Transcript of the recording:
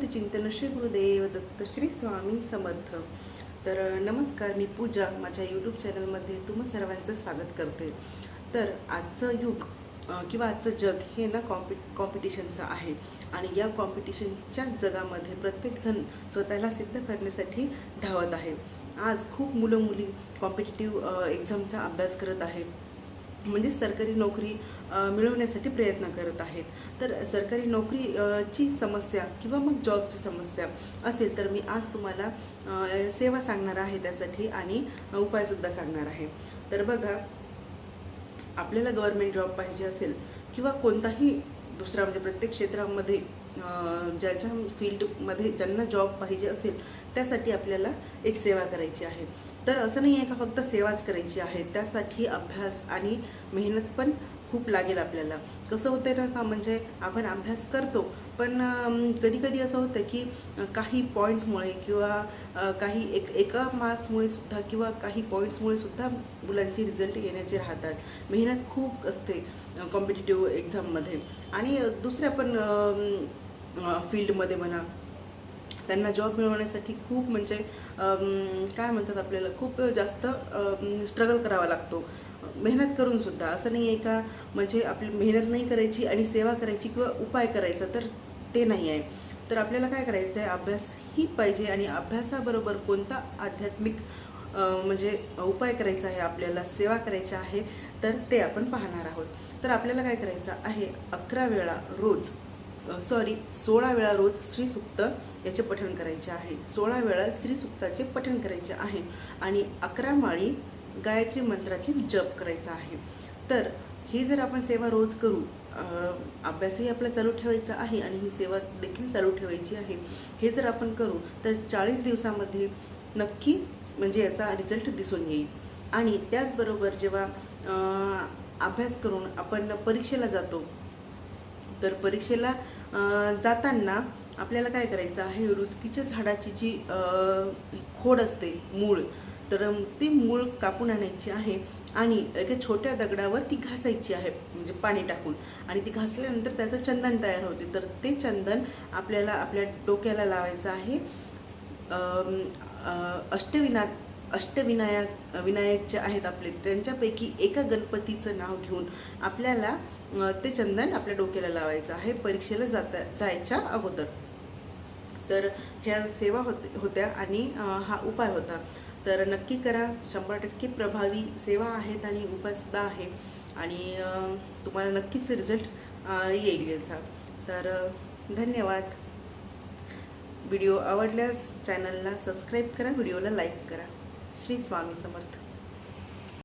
समर्थ चिंतन श्री गुरुदेव दत्त श्री स्वामी समर्थ. तर नमस्कार मी पूजा माझ्या यूट्यूब चॅनलमध्ये तुम्हा सर्वांचं स्वागत करते. तर आजचं युग किंवा आजचं जग हे ना कॉम्पि कॉम्पिटिशनचं आहे. आणि या कॉम्पिटिशनच्या जगामध्ये प्रत्येकजण स्वतःला सिद्ध करण्यासाठी धावत आहे. आज खूप मुलं मुली कॉम्पिटेटिव्ह एक्झामचा अभ्यास करत आहे. म्हणजे सरकारी नोकरी मिळवण्यासाठी प्रयत्न करत आहेत. तर सरकारी नोकरी ची समस्या किंवा मग जॉबची समस्या असेल तर मी आज तुम्हाला सेवा सांगणार आहे त्यासाठी आणि उपायसुद्धा सांगणार आहे. तर बघा आपल्याला गव्हर्मेंट जॉब पाहिजे असेल किंवा कोणताही दुसरा म्हणजे प्रत्येक क्षेत्रामध्ये ज्याच्या फील्डमध्ये ज्यांना जॉब पाहिजे असेल त्यासाठी आपल्याला एक सेवा करायची आहे. तर असं नाही आहे का फक्त सेवाच करायची आहे त्यासाठी अभ्यास आणि मेहनत पण खूप लागेल आपल्याला. कसं होतं ना का म्हणजे आपण अभ्यास करतो पण कधी कधी असं होतं की काही पॉईंटमुळे किंवा काही एक एका मार्क्समुळे सुद्धा किंवा काही पॉईंट्समुळे सुद्धा मुलांचे रिझल्ट येण्याचे राहतात. मेहनत खूप असते कॉम्पिटेटिव्ह एक्झाममध्ये. आणि दुसऱ्या पण फील्डमध्ये म्हणा त्यांना जॉब मिळवण्यासाठी खूप म्हणजे काय म्हणतात आपल्याला खूप जास्त स्ट्रगल करावा लागतो. मेहनत करून सुद्धा असं नाही आहे का म्हणजे आपली मेहनत नाही करायची आणि सेवा करायची किंवा उपाय करायचा तर ते नाही आहे तर आपल्याला काय करायचं आहे अभ्यासही पाहिजे आणि अभ्यासाबरोबर कोणता आध्यात्मिक म्हणजे उपाय करायचा आहे आपल्याला सेवा करायची आहे तर ते आपण पाहणार आहोत. तर आपल्याला काय करायचं आहे? अकरा वेळा रोज सॉरी सोळा वेळा रोज श्रीसुक्त याचे पठण करायचे आहे. सोळा वेळा श्रीसुक्ताचे पठण करायचे आहे. आणि अकरा माळी गायत्री मंत्राची जप करायचा आहे. तर ही जर आपण सेवा रोज करू अभ्यासही आपला चालू ठेवायचा आहे आणि ही सेवा देखील चालू ठेवायची आहे. हे जर आपण करू तर चाळीस दिवसामध्ये नक्की म्हणजे याचा रिझल्ट दिसून येईल. आणि त्याचबरोबर जेव्हा अभ्यास करून आपण परीक्षेला जातो तर परीक्षेला जाताना आपल्याला काय करायचं आहे रुचकीच्या झाडाची जी खोड असते मूळ तर ती मूळ कापून आणायची आहे आणि एका छोट्या दगडावर ती घासायची आहे म्हणजे पाणी टाकून. आणि ती घासल्यानंतर त्याचं चंदन तयार होते. तर ते चंदन आपल्याला आपल्या डोक्याला लावायचं आहे. अष्टविनायक अष्टविना अष्टविनायक विनायक जे आहेत आपले त्यांच्यापैकी एका गणपतीचं नाव घेऊन आपल्याला ते चंदन आपल्या डोक्याला लावायचं आहे परीक्षेला जाता जायच्या अगोदर. तर ह्या सेवा होत होत्या आणि हा उपाय होता. तर नक्की करा. शंभर टक्के प्रभावी सेवा आहेत आणि उपायसुद्धा आहे. आणि तुम्हाला नक्कीच रिझल्ट येईल याचा. तर धन्यवाद. व्हिडिओ आवडल्यास चॅनलला सबस्क्राईब करा. व्हिडिओला लाईक करा. श्री स्वामी समर्थ.